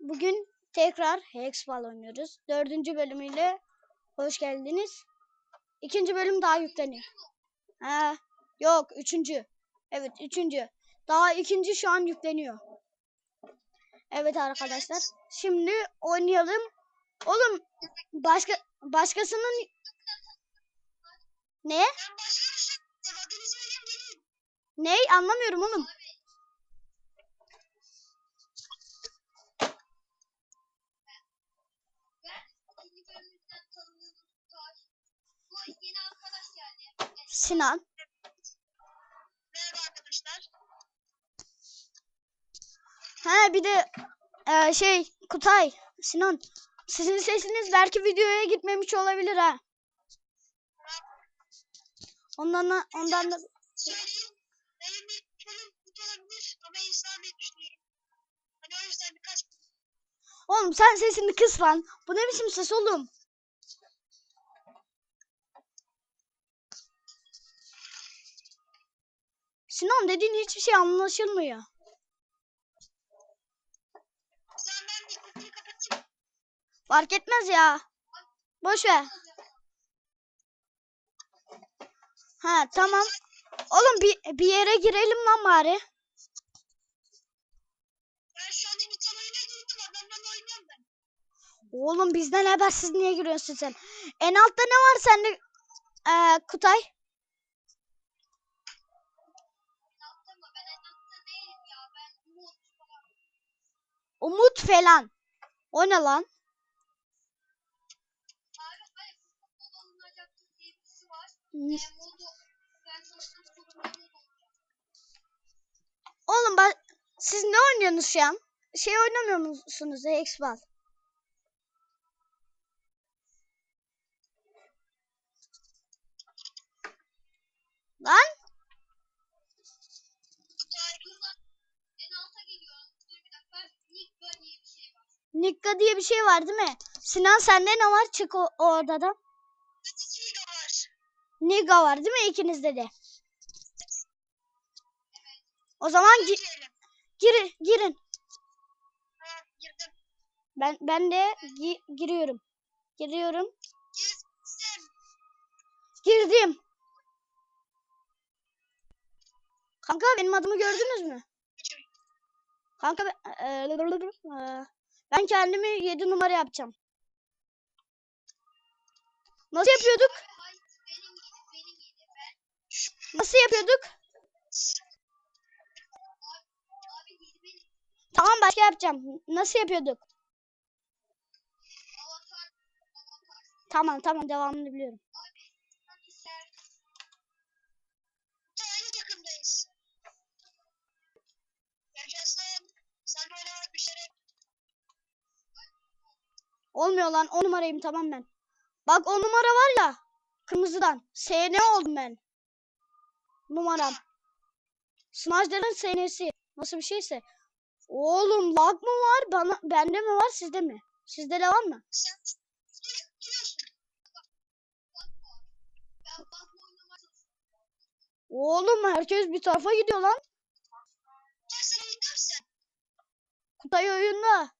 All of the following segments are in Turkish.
Bugün tekrar Hexball oynuyoruz. Dördüncü bölümüyle hoş geldiniz. İkinci bölüm daha yükleniyor. Ha, yok üçüncü. Evet üçüncü. Daha ikinci şu an yükleniyor. Evet arkadaşlar. Şimdi oynayalım. Oğlum başka başkasının ne? Ney anlamıyorum oğlum. Sinan. Merhaba arkadaşlar. Ha bir de e, şey Kutay, Sinan. Sizin sesiniz belki videoya gitmemiş olabilir ha. Ondan da, ondan da Söyleyeyim. Benim bir bölüm kötü olabilir ama insan diye düşünüyorum. Hani o yüzden birkaç Oğlum sen sesini kıs lan. Bu ne biçim ses oğlum? Sinan dediğin hiçbir şey anlaşılmıyor. Fark etmez ya. Boş ver. Ha tamam. Oğlum bir, bir yere girelim lan bari. Ben şu anda bir tane oyuna girdim. Adamlarla oynuyorum ben. Oğlum bizden habersiz niye giriyorsun sen? En altta ne var sende ee, Kutay? Umut falan. O ne lan? Oğlum bak siz ne oynuyorsunuz şu an? Şey oynamıyor musunuz Xbox? Lan Nikka diye bir şey var değil mi? Sinan sende ne var? Çık o, o odadan. De var. Niga var değil mi ikinizde de? O zaman gi- Girelim. girin girin. Ha, girdim. Ben ben de gi- giriyorum. Giriyorum. Girdim. Girdim. Kanka benim adımı gördünüz mü? Kanka ben, eee, ben kendimi 7 numara yapacağım. Nasıl yapıyorduk? Nasıl yapıyorduk? Tamam başka yapacağım. Nasıl yapıyorduk? Tamam tamam devamını biliyorum. Olmuyor lan 10 numarayım tamam ben. Bak o numara var ya. Kırmızıdan. SN oldum ben. Numaram. Smajların SN'si. Nasıl bir şeyse. Oğlum lag mı var? Bana, bende mi var sizde mi? Sizde de var mı? Oğlum herkes bir tarafa gidiyor lan. Kutay oyunda.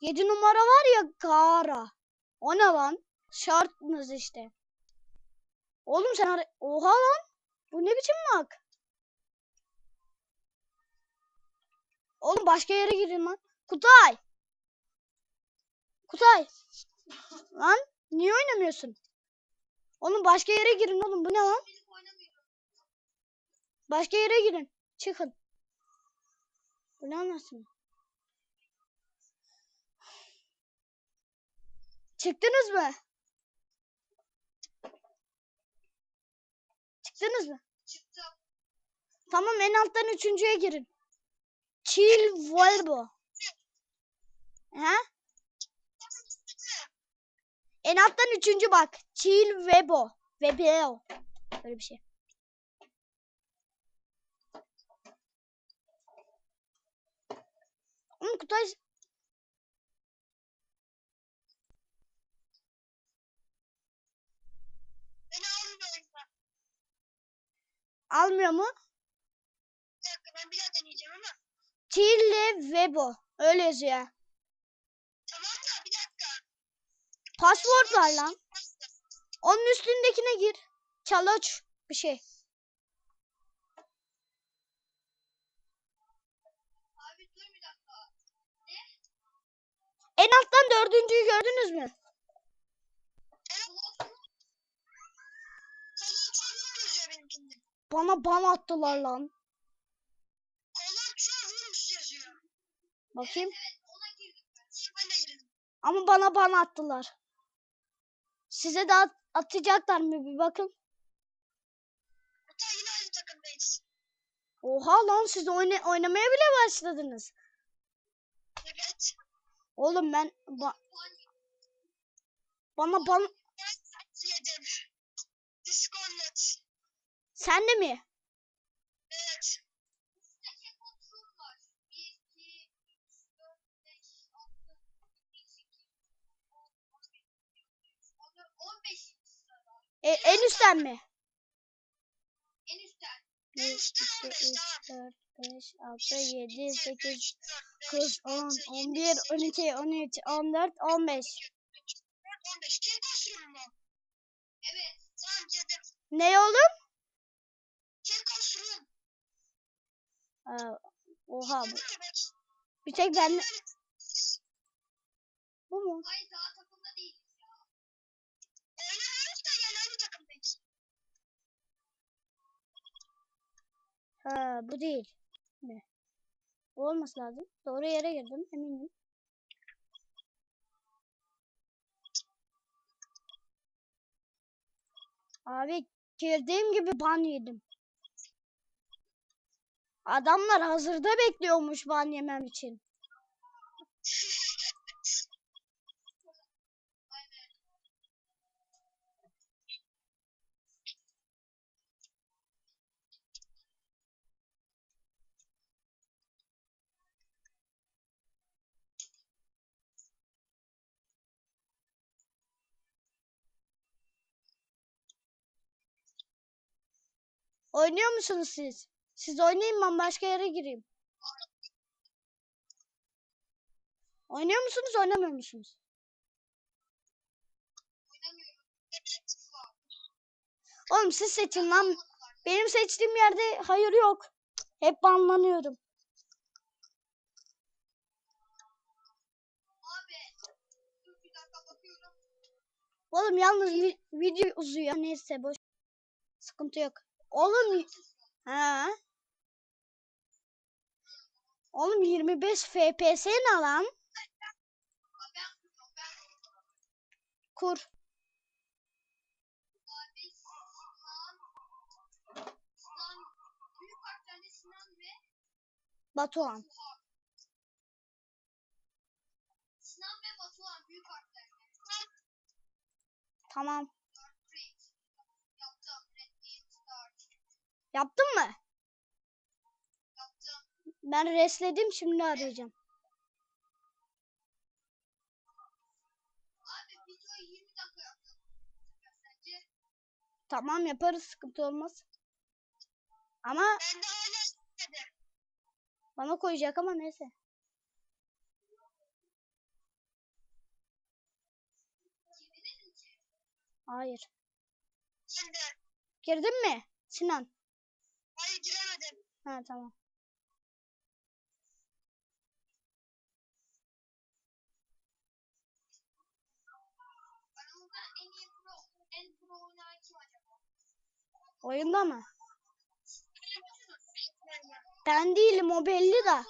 7 numara var ya Kara. O ne lan? Şartınız işte. Oğlum sen Oha lan. Bu ne biçim lag? Oğlum başka yere girin lan. Kutay. Kutay. Lan niye oynamıyorsun? Oğlum başka yere girin oğlum. Bu ne lan? Başka yere girin. Çıkın. Bu ne anasını? Çıktınız mı? Çıktınız mı? Çıktım. Tamam en alttan üçüncüye girin. Chill Volvo. Ha? En alttan üçüncü bak. Chill Webo. Webo. Böyle bir şey. Oğlum Kutay Beni almıyor da. Almıyor mu? Bir dakika ben bir daha deneyeceğim ama. Tille Webo. Öyle yazıyor. Tamam da bir dakika. Password var lan. Onun üstündekine gir. Challenge bir şey. Abi. En alttan dördüncüyü gördünüz mü? Bana ban attılar lan. Kolon çoğunluğu yazıyor. Bakayım. Evet ona girdim ben. Ben de girdim. Ama bana ban attılar. Size de at- atacaklar mı bir bakın. Hatta yine aynı takımdayız. Oha lan siz oyna oynamaya bile başladınız. Evet. Oğlum ben ba- bana ban Sen de mi? Evet. E, en üstten mi? En üstten. 1, 2, 3, 4, 5, 6, 7, 8, 9, 10, 11, 12, 13, 14, 15, 16, 17, 18, 19, 20, 21, 22, 23, 24, 25, 26, 27, 28, 29, 30, 31, 32, 33, 34, 35, Aa, oha bu. Bir tek ben bu mu? Hayır daha takımda değiliz ya. Oynamıyoruz da yani aynı takımdayız. Ha bu değil. Ne? Bu olması lazım. Doğru yere girdim eminim. Abi girdiğim gibi ban yedim. Adamlar hazırda bekliyormuş ban yemem için. Oynuyor musunuz siz? Siz oynayın ben başka yere gireyim. Oynuyor musunuz oynamıyor musunuz? Oğlum siz seçin lan. Benim seçtiğim yerde hayır yok. Hep banlanıyorum. Oğlum yalnız vi- video uzuyor. Neyse boş. Sıkıntı yok. Oğlum ha. Oğlum 25 FPS ne lan? Abi ben kuruyorum. Ben Kur. Batuhan. Sinan ve Batuhan büyük harflerle. Tamam. Yaptın mı? Ben resledim şimdi arayacağım. Abi videoyu 20 dakika yaptım. Sence? Tamam yaparız sıkıntı olmaz. Ama Ben de istedi. bana koyacak ama neyse. Hayır. Şimdi. Girdin mi? Sinan. Hayır giremedim. Ha tamam. Oyunda mı? Ben değilim o belli de.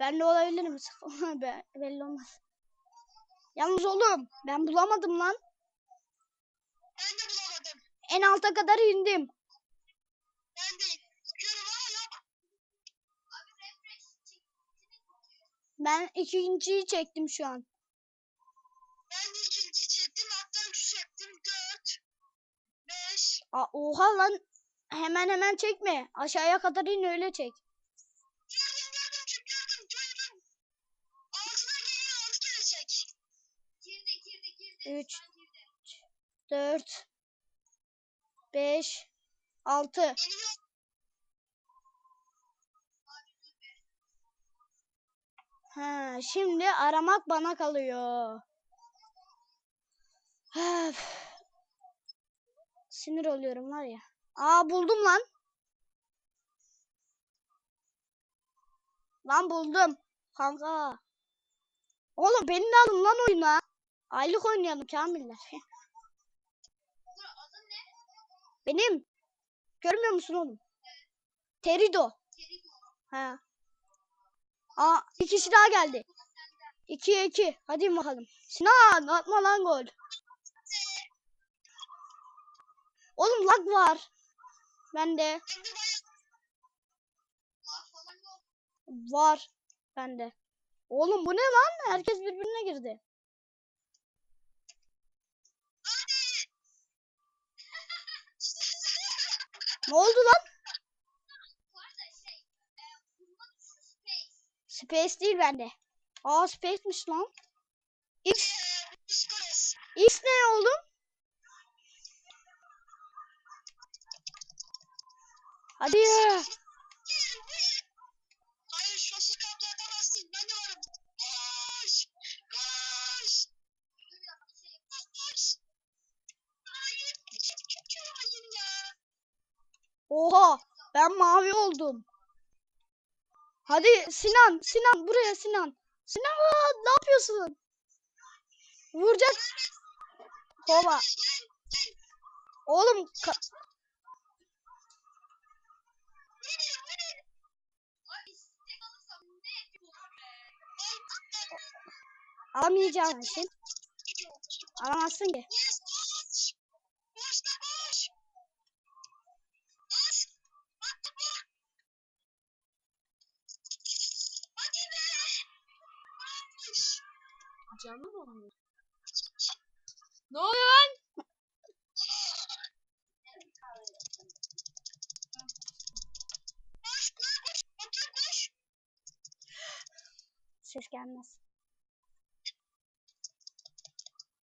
Ben de olabilirim. Be- belli olmaz. Yalnız oğlum ben bulamadım lan. Ben de bulamadım. En alta kadar indim. Ben ikinciyi çektim şu an. Ben ikinci çektim. Alttan üç çektim. Dört. Beş. Aa, oha lan. Hemen hemen çekme. Aşağıya kadar in öyle çek. Gördüm gördüm çek gördüm gördüm. Altına geliyor altı kere çek. Girdi girdi girdi. Üç. Şu an girdi. 4 5 6 Geliyor. Ha, şimdi aramak bana kalıyor. Öf. Sinir oluyorum var ya. Aa buldum lan. Lan buldum. Kanka. Oğlum beni de alın lan oyuna. Aylık oynayalım Kamiller. Benim. Görmüyor musun oğlum? Terido. Ha. Aa bir kişi daha geldi. 2'ye 2. Hadi bakalım. Sinan atma lan gol. Oğlum lag var. Bende var. Bende. Oğlum bu ne lan? Herkes birbirine girdi. Ne oldu lan? Space değil bende. Aa Space'miş lan. X. X ne oğlum? Hadi ya. Hadi Sinan, Sinan buraya Sinan. Sinan ne yapıyorsun? Vuracak. Kova. Oğlum alamayacağım şey. Alamazsın ki. Oluyor? Ne oluyor lan? Ses gelmez.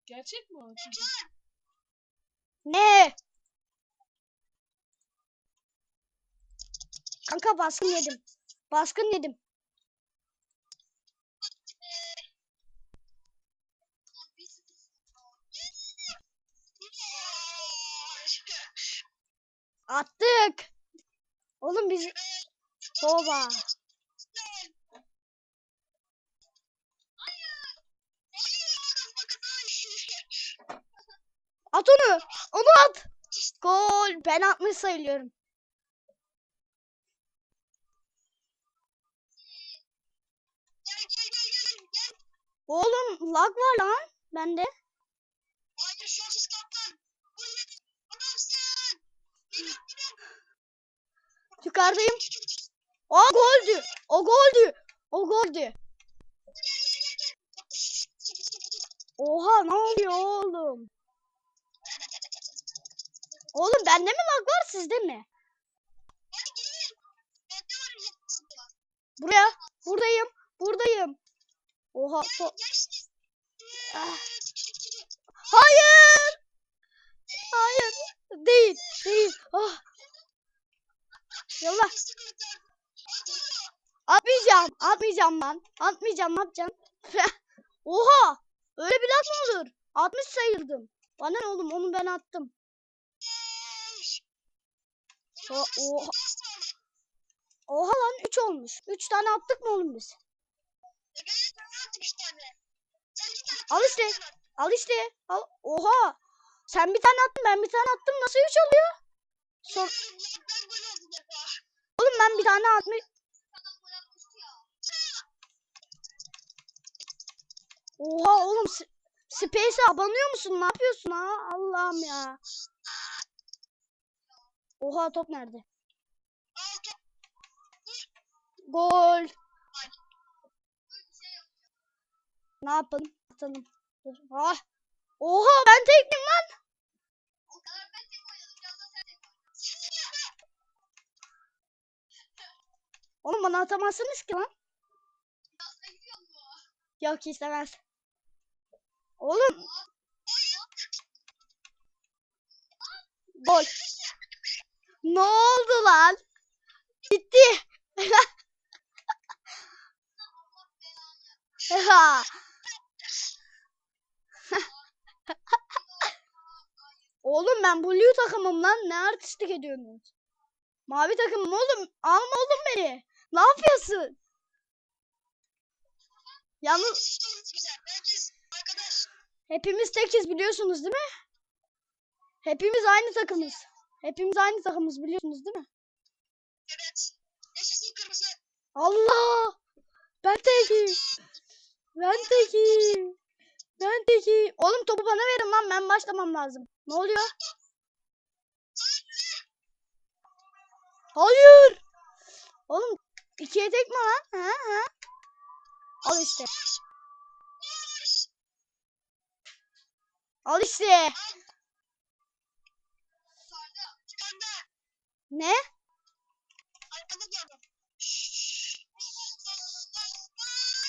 Gerçek mi o? Ne? Kanka baskın yedim. Baskın yedim. Attık. Oğlum biz Baba. At onu. Onu at. Gol. Ben atmış sayılıyorum. Oğlum lag var lan bende. Yukarıdayım. O goldü. O goldü. O goldü. Oha ne oluyor oğlum? Oğlum bende mi lag var sizde mi? Buraya. Buradayım. Buradayım. Oha. Gel. Ah. Hayır. Hayır. Değil. Değil. Ah. Yallah. Atmayacağım. Atmayacağım lan. Atmayacağım. Ne? Oha. Öyle bir laf mı olur? 60 sayıldım. Bana ne oğlum? Onu ben attım. O- oha. Oha lan 3 olmuş. 3 tane attık mı oğlum biz? Al işte. Al işte. Al. Oha. Sen bir tane attın ben bir tane attım. Nasıl 3 oluyor? Sor. Oğlum ben bir tane atmış. Oha oğlum. Space'e abanıyor musun? Ne yapıyorsun ha? Allah'ım ya. Oha top nerede? Gol. Ne yapalım? Atalım. Ah. Oha ben tektim lan. Oğlum bana atamazsınız ki lan. Yok istemez. Oğlum. Gol. Ne oldu lan? Bitti. Oğlum ben blue takımım lan. Ne artistlik ediyorsunuz? Mavi takımım oğlum. Alma oğlum beni. Ne yapıyorsun? Yalnız hepimiz tekiz biliyorsunuz değil mi? Hepimiz aynı takımız. Hepimiz aynı takımız biliyorsunuz değil mi? Evet. Yaşasın kırmızı. Allah! Ben tekim. Ben tekim. Ben tekim. Oğlum topu bana verin lan ben başlamam lazım. Ne oluyor? Hayır. Oğlum ikiye tek mi lan? Ha ha. Al işte. Al işte. Ne?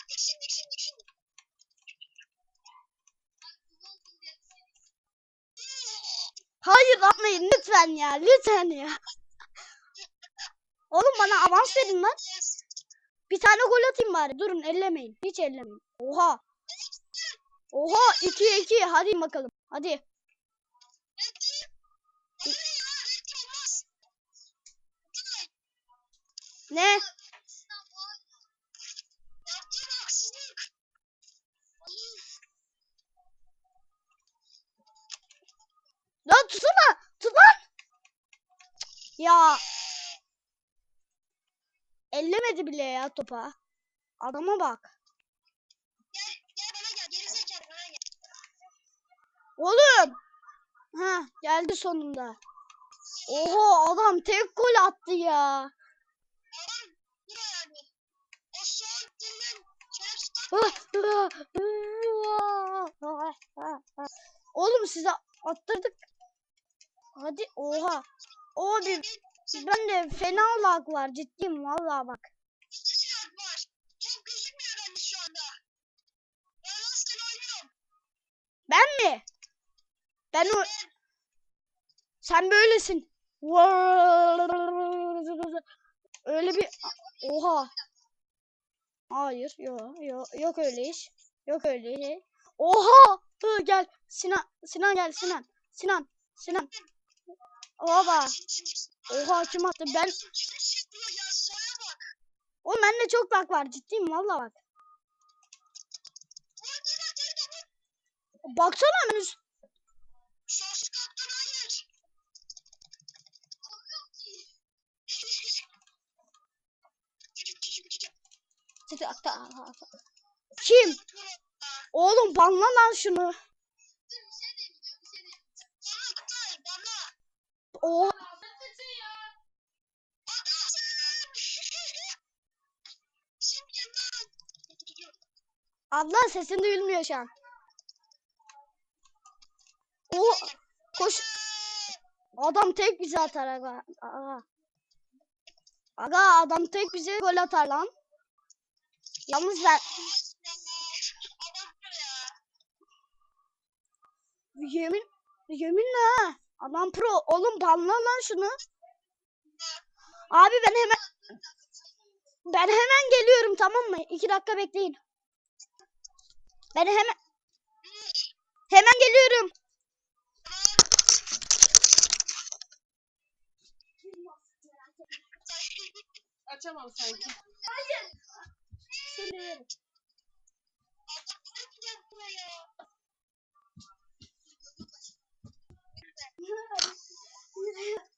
Dik şimdi. Hayır yapmayın lütfen ya. Lütfen ya. Oğlum bana avans verin lan. Bir tane gol atayım bari. Durun ellemeyin. Hiç ellemeyin. Oha. Oha 2 2 hadi bakalım. Hadi. Ne? Lan tutsana. Tut lan. Ya. Ellemedi bile ya topa. Adama bak. Gel, gel bana gel. Geri zekalı bana gel. Oğlum. Ha geldi sonunda. Oho adam tek gol attı ya. Son dilinden şerefsiz Oğlum size attırdık. Hadi oha. O bir ben de fena lag var ciddiyim vallahi bak. silah var. Top gözükmüyor bende şu anda. Ben rastgele oynuyorum. Ben mi? Ben o sen böylesin. Öyle bir oha. Hayır, yok, yok, yok öyle iş. Yok öyle şey. Oha! Hı, gel. Sinan, Sinan gel Sinan. Sinan, Sinan. Baba. Oha kim attı? Ben. Oğlum bende çok bak var ciddiyim valla bak. Baksana akta. Kim? Oğlum banla lan şunu. Dur Abla sesin duyulmuyor şu an. O koş. Adam tek bize atar aga. Aga. Aga adam tek bize gol atar lan. Yalnız ben yemin yeminle ha. Adam pro. Oğlum banla lan şunu. Abi ben hemen ben hemen geliyorum tamam mı? İki dakika bekleyin. Ben hemen hemen geliyorum. Açamam sanki. Söylüyorum. Orada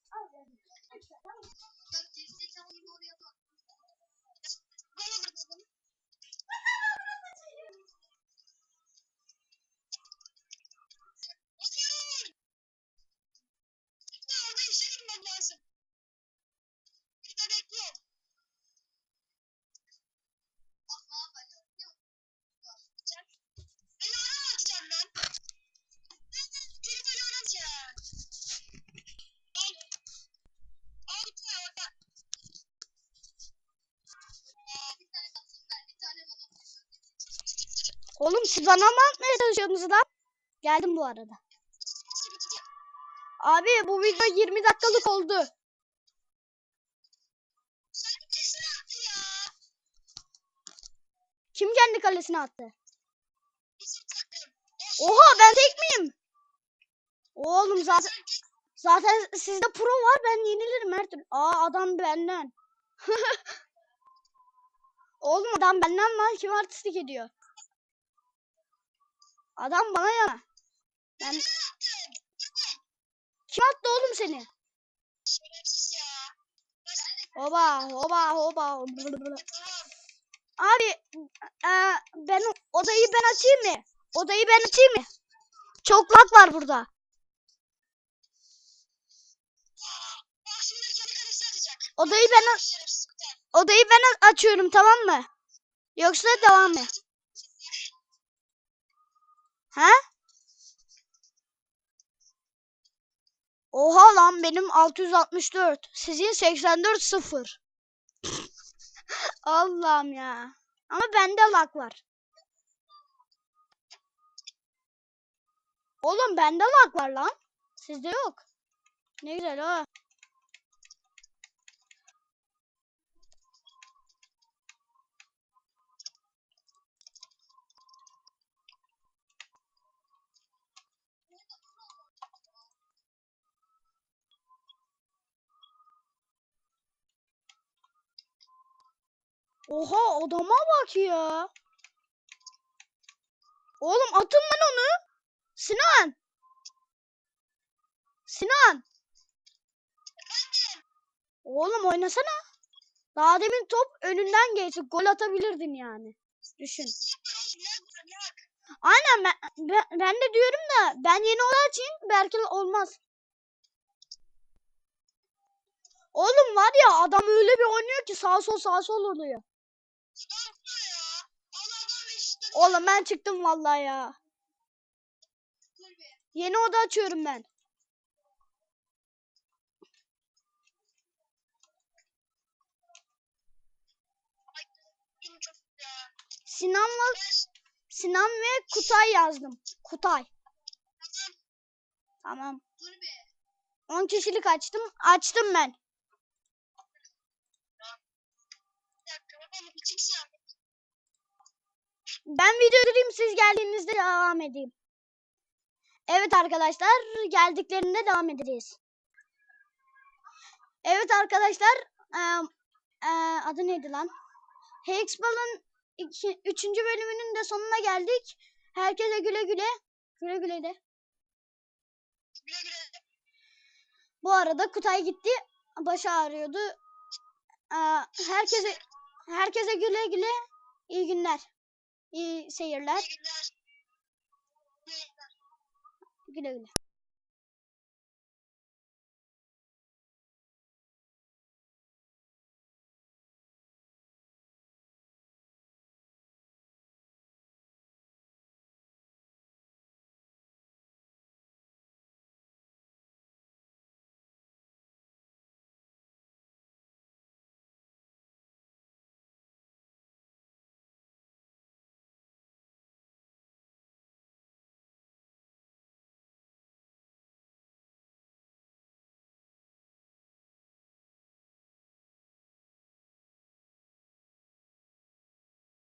Oğlum siz bana mı atmaya çalışıyorsunuz lan? Geldim bu arada. Abi bu video 20 dakikalık oldu. Kim kendi kalesine attı? Oha ben tek miyim? Oğlum zaten zaten sizde pro var ben yenilirim her türlü. Aa adam benden. Oğlum adam benden var kim artistlik ediyor? Adam bana ya. Ben... Kim attı oğlum seni? Hoba hoba. Tamam. Abi e, ben odayı ben açayım mı? Odayı ben açayım mı? Çok lag var burada. Odayı ben odayı ben açıyorum tamam mı? Yoksa devam mı? He? Oha lan benim 664. Sizin 84 0. Allah'ım ya. Ama bende lag var. Oğlum bende lag var lan. Sizde yok. Ne güzel ha. Oha adama bak ya. Oğlum atın lan onu. Sinan. Sinan. Oğlum oynasana. Daha demin top önünden geçti. Gol atabilirdin yani. Düşün. Aynen ben, ben, de diyorum da ben yeni olduğu için belki olmaz. Oğlum var ya adam öyle bir oynuyor ki sağ sol sağ sol oluyor. Oğlum ben çıktım vallahi ya. Yeni oda açıyorum ben. Sinan'la Sinan ve Kutay yazdım. Kutay. Tamam. 10 kişilik açtım. Açtım ben. Ben video durayım siz geldiğinizde devam edeyim. Evet arkadaşlar geldiklerinde devam edeceğiz. Evet arkadaşlar eee, eee, adı neydi lan? Hexball'ın 3. bölümünün de sonuna geldik. Herkese güle güle. Güle güle de. Bu arada Kutay gitti. Başı ağrıyordu. Herkese herkese güle güle. İyi günler. İyi seyirler. Güle güle.